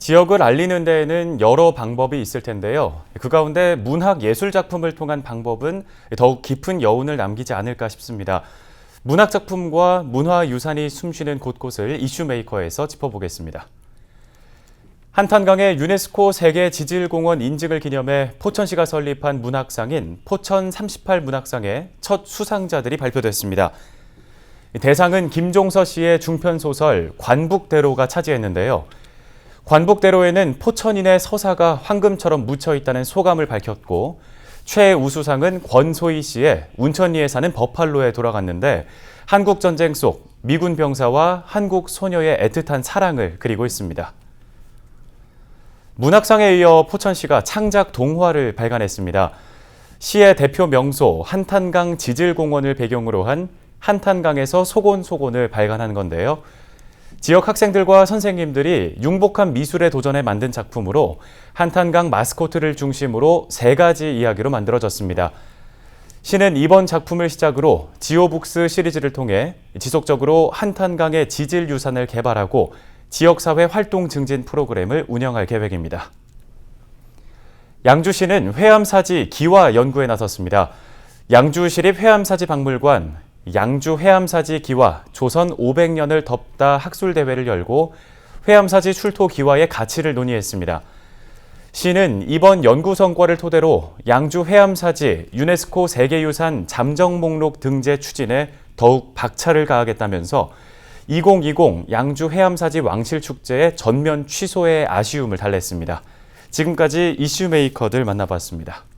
지역을 알리는 데에는 여러 방법이 있을 텐데요. 그 가운데 문학 예술 작품을 통한 방법은 더욱 깊은 여운을 남기지 않을까 싶습니다. 문학 작품과 문화 유산이 숨쉬는 곳곳을 이슈메이커에서 짚어보겠습니다. 한탄강의 유네스코 세계 지질공원 인증을 기념해 포천시가 설립한 문학상인 포천 38 문학상의 첫 수상자들이 발표됐습니다. 대상은 김종서 씨의 중편 소설 관북대로가 차지했는데요. 관북대로에는 포천인의 서사가 황금처럼 묻혀 있다는 소감을 밝혔고 최우수상은 권소희 씨의 운천리에 사는 버팔로에 돌아갔는데 한국 전쟁 속 미군 병사와 한국 소녀의 애틋한 사랑을 그리고 있습니다. 문학상에 이어 포천 시가 창작 동화를 발간했습니다. 시의 대표 명소 한탄강 지질공원을 배경으로 한 한탄강에서 소곤소곤을 발간한 건데요. 지역 학생들과 선생님들이 융복한 미술에 도전해 만든 작품으로 한탄강 마스코트를 중심으로 세 가지 이야기로 만들어졌습니다. 시는 이번 작품을 시작으로 지오북스 시리즈를 통해 지속적으로 한탄강의 지질 유산을 개발하고 지역사회 활동 증진 프로그램을 운영할 계획입니다. 양주시는 회암사지 기와 연구에 나섰습니다. 양주시립 회암사지 박물관, 양주 회암사지 기와 조선 500년을 덮다 학술대회를 열고 회암사지 출토 기와의 가치를 논의했습니다. 시는 이번 연구 성과를 토대로 양주 회암사지 유네스코 세계유산 잠정 목록 등재 추진에 더욱 박차를 가하겠다면서 2020 양주 해암사지 왕실 축제의 전면 취소에 아쉬움을 달랬습니다. 지금까지 이슈메이커들 만나봤습니다.